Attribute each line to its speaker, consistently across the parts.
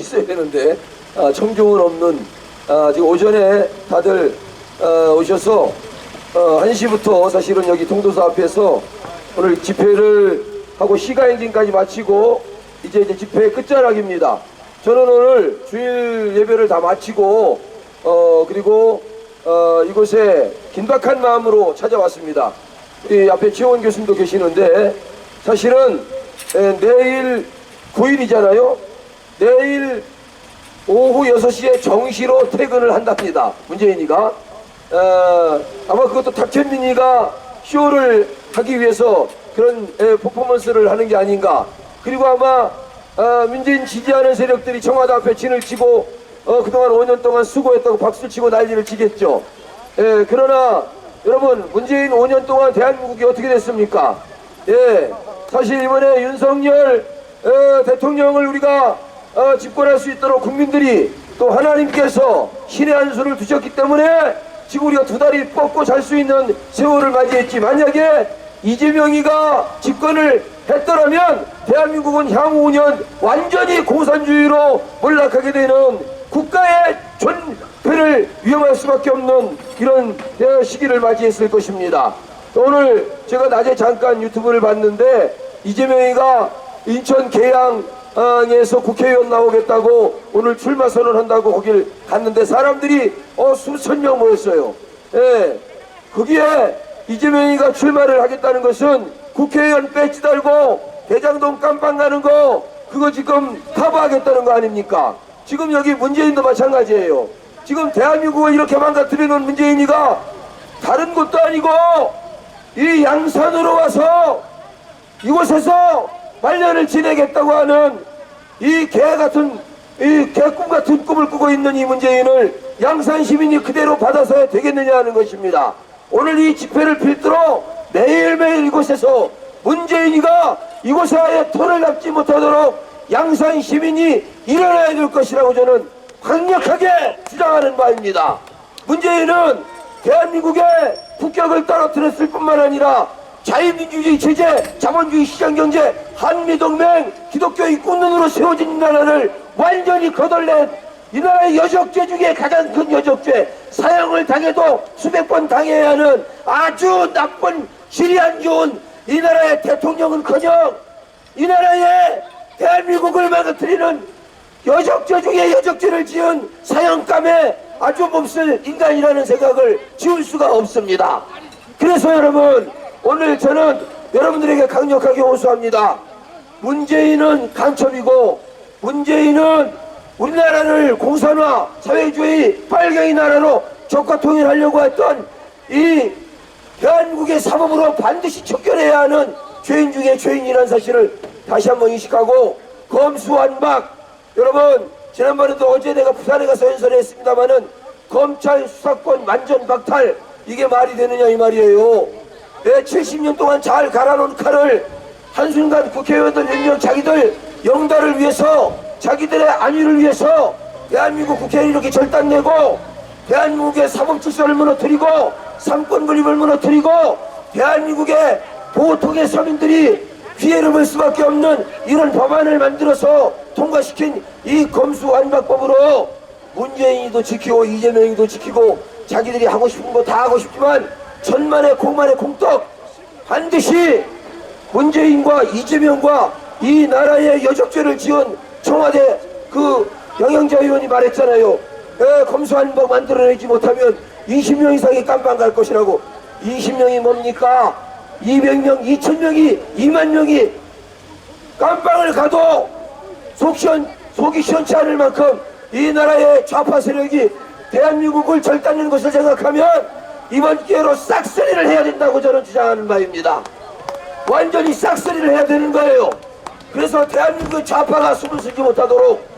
Speaker 1: 있어야 되는데 아, 청중은 없는 아, 지금 오전에 다들 어, 오셔서 어, 1시부터 사실은 여기 통도사 앞에서 오늘 집회를 하고 시가행진까지 마치고 이제 이제 집회 끝자락입니다. 저는 오늘 주일 예배를 다 마치고 어 그리고 어, 이곳에 긴박한 마음으로 찾아왔습니다. 우리 앞에 최원 교수님도 계시는데 사실은 에, 내일 9일이잖아요. 오후 6시에 정시로 퇴근을 한답니다. 문재인이가. 어, 아마 그것도 탁현민이가 쇼를 하기 위해서 그런 에, 퍼포먼스를 하는 게 아닌가. 그리고 아마 어, 문재인 지지하는 세력들이 청와대 앞에 진을 치고 어, 그동안 5년 동안 수고했다고 박수 치고 난리를 치겠죠. 예, 그러나 여러분 문재인 5년 동안 대한민국이 어떻게 됐습니까? 예, 사실 이번에 윤석열 어, 대통령을 우리가 어, 집권할 수 있도록 국민들이 또 하나님께서 신의 한 수를 두셨기 때문에 지금 우리가 두 다리 뻗고 잘 수 있는 세월을 맞이했지 만약에 이재명이가 집권을 했더라면 대한민국은 향후 5년 완전히 공산주의로 몰락하게 되는 국가의 존폐를 위험할 수밖에 없는 이런 어, 시기를 맞이했을 것입니다. 오늘 제가 낮에 잠깐 유튜브를 봤는데 이재명이가 인천 계양 에서 국회의원 나오겠다고 오늘 출마 선언한다고 거길 갔는데 사람들이 어 수천 명 모였어요. 예. 거기에 이재명이가 출마를 하겠다는 것은 국회의원 배지 달고 대장동 깜빵 가는 거 그거 지금 커버하겠다는 거 아닙니까? 지금 여기 문재인도 마찬가지예요. 지금 대한민국을 이렇게 망가뜨리는 문재인이가 다른 곳도 아니고 이 양산으로 와서 이곳에서 말년을 지내겠다고 하는 이 개 같은 이 개꿈 같은 꿈을 꾸고 있는 이 문재인을 양산 시민이 그대로 받아서야 되겠느냐 하는 것입니다. 오늘 이 집회를 필두로 매일매일 이곳에서 문재인이가 이곳에 아예 털을 잡지 못하도록 양산 시민이 일어나야 될 것이라고 저는 강력하게 주장하는 바입니다. 문재인은 대한민국의 국격을 떨어뜨렸을 뿐만 아니라 자유민주주의 체제, 자본주의 시장경제, 한미동맹, 기독교의 꽃눈으로 세워진 이 나라를 완전히 거덜낸 이 나라의 여적죄 중에 가장 큰 여적죄, 사형을 당해도 수백 번 당해야 하는 아주 나쁜 질이 안 좋은 이 나라의 대통령은커녕 이 나라의 대한민국을 망가뜨리는 여적죄 중에 여적죄를 지은 사형감에 아주 몹쓸 인간이라는 생각을 지울 수가 없습니다. 그래서 여러분 오늘 저는 여러분들에게 강력하게 호소합니다. 문재인은 간첩이고 문재인은 우리나라를 공산화 사회주의 빨갱이 나라로 적과 통일하려고 했던 이 대한민국의 사법으로 반드시 척결해야 하는 죄인 중에 죄인이라는 사실을 다시 한번 인식하고 검수완박 여러분 지난번에도 어제 내가 부산에 가서 연설했습니다마는 검찰 수사권 완전 박탈 이게 말이 되느냐 이 말이에요 예, 70년 동안 잘 갈아놓은 칼을 한순간 국회의원들 몇명 자기들 영달을 위해서 자기들의 안위를 위해서 대한민국 국회를 이렇게 절단내고 대한민국의 사법 질서를 무너뜨리고 상권 분립을 무너뜨리고 대한민국의 보통의 서민들이 피해를 볼 수밖에 없는 이런 법안을 만들어서 통과시킨 이 검수완박법으로 문재인이도 지키고 이재명이도 지키고 자기들이 하고 싶은 거 다 하고 싶지만 천만의 공만의 공떡 반드시 문재인과 이재명과 이 나라의 여적죄를 지은 청와대 그 영양자 의원이 말했잖아요. 에, 검수완박 만들어내지 못하면 20명 이상이 깜빵 갈 것이라고 20명이 뭡니까? 200명, 2000명이, 2만 명이 깜빵을 가도 속 시원, 속이 시원치 않을 만큼 이 나라의 좌파 세력이 대한민국을 절단하는 것을 생각하면 이번 기회로 싹쓸이를 해야 된다고 저는 주장하는 바입니다. 완전히 싹쓸이를 해야 되는 거예요. 그래서 대한민국 좌파가 숨을 쉬지 못하도록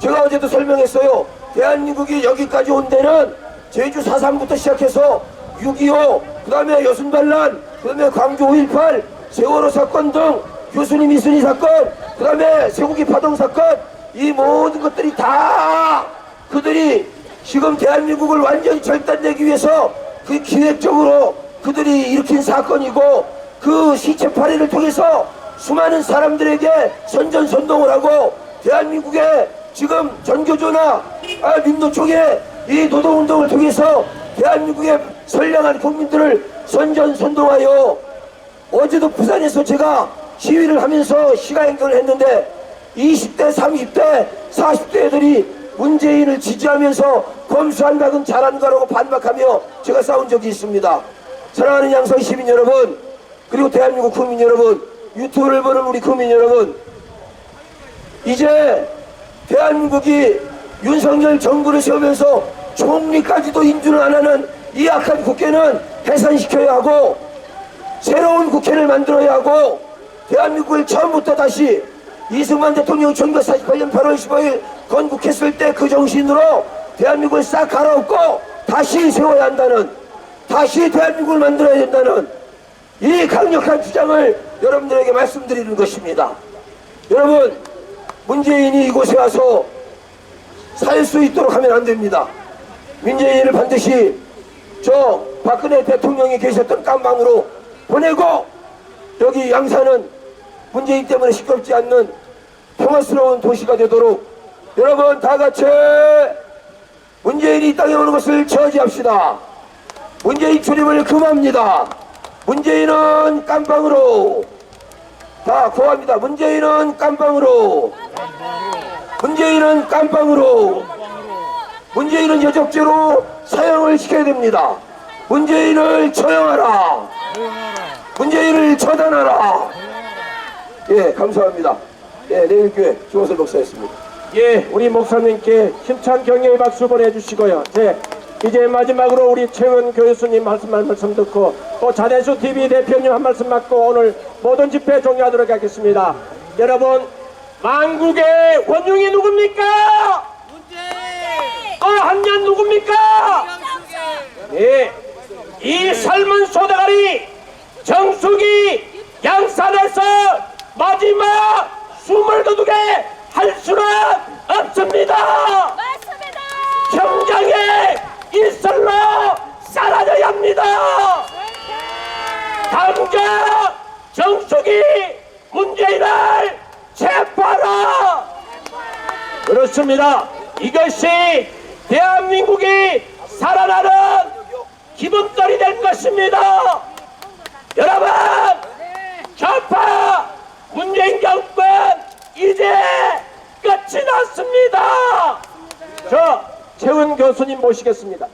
Speaker 1: 제가 어제도 설명했어요. 대한민국이 여기까지 온 데는 제주 4.3부터 시작해서 6.25, 그 다음에 여순반란, 그 다음에 광주 5.18, 세월호 사건 등 교수님 이순희 사건, 그 다음에 세국이 파동 사건, 이 모든 것들이 다 그들이 지금 대한민국을 완전히 절단내기 위해서 그 기획적으로 그들이 일으킨 사건이고 그 시체 파리를 통해서 수많은 사람들에게 선전선동을 하고 대한민국의 지금 전교조나 아, 민노총의 이 노동운동을 통해서 대한민국의 선량한 국민들을 선전선동하여 어제도 부산에서 제가 시위를 하면서 시가 행동을 했는데 20대, 30대, 40대 애들이 문재인을 지지하면서 검수한각은 잘한가라고 반박하며 제가 싸운 적이 있습니다. 사랑하는 양성 시민 여러분, 그리고 대한민국 국민 여러분, 유튜브를 보는 우리 국민 여러분, 이제 대한민국이 윤석열 정부를 세우면서 총리까지도 인준을 안 하는 이 악한 국회는 해산시켜야 하고 새로운 국회를 만들어야 하고 대한민국을 처음부터 다시 이승만 대통령 1948년 8월 15일 건국했을 때 그 정신으로 대한민국을 싹 갈아엎고 다시 세워야 한다는 다시 대한민국을 만들어야 된다는 이 강력한 주장을 여러분들에게 말씀드리는 것입니다. 여러분 문재인이 이곳에 와서 살 수 있도록 하면 안 됩니다. 문재인을 반드시 저 박근혜 대통령이 계셨던 깜방으로 보내고 여기 양산은 문재인 때문에 시끄럽지 않는 평화스러운 도시가 되도록 여러분 다 같이 문재인이 이 땅에 오는 것을 저지합시다. 문재인 출입을 금합니다. 문재인은 깜방으로 다 고합니다. 문재인은 깜방으로 문재인은 깜방으로 문재인은 여적죄로 사형을 시켜야 됩니다. 문재인을 처형하라. 문재인을 처단하라. 예, 감사합니다. 예, 내일 교회 조호설 목사였습니다.
Speaker 2: 예, 우리 목사님께 힘찬 격려의 박수 보내주시고요. 제 이제 마지막으로 우리 최은 교수님 말씀 한 말씀 듣고 또 자대수 TV 대표님 한 말씀 받고 오늘 모든 집회 종료하도록 하겠습니다. 여러분, 만국의 원흉이 누굽니까? 어, 한년 누굽니까? 예, 이 삶은 소다가리 정숙이 양산에서 마지막 숨을 거두게 할 수는 없습니다.
Speaker 3: 맞습니다.
Speaker 2: 경장의 일설로 사라져야 합니다. 당장 정숙이 문재인을 체포하라. 그렇습니다. 이것이 대한민국이 살아나는 기본돌이 될 것입니다. 여러분, 좌파 문재인 정권 이제 끝이 났습니다. 저 최은 교수님 모시겠습니다.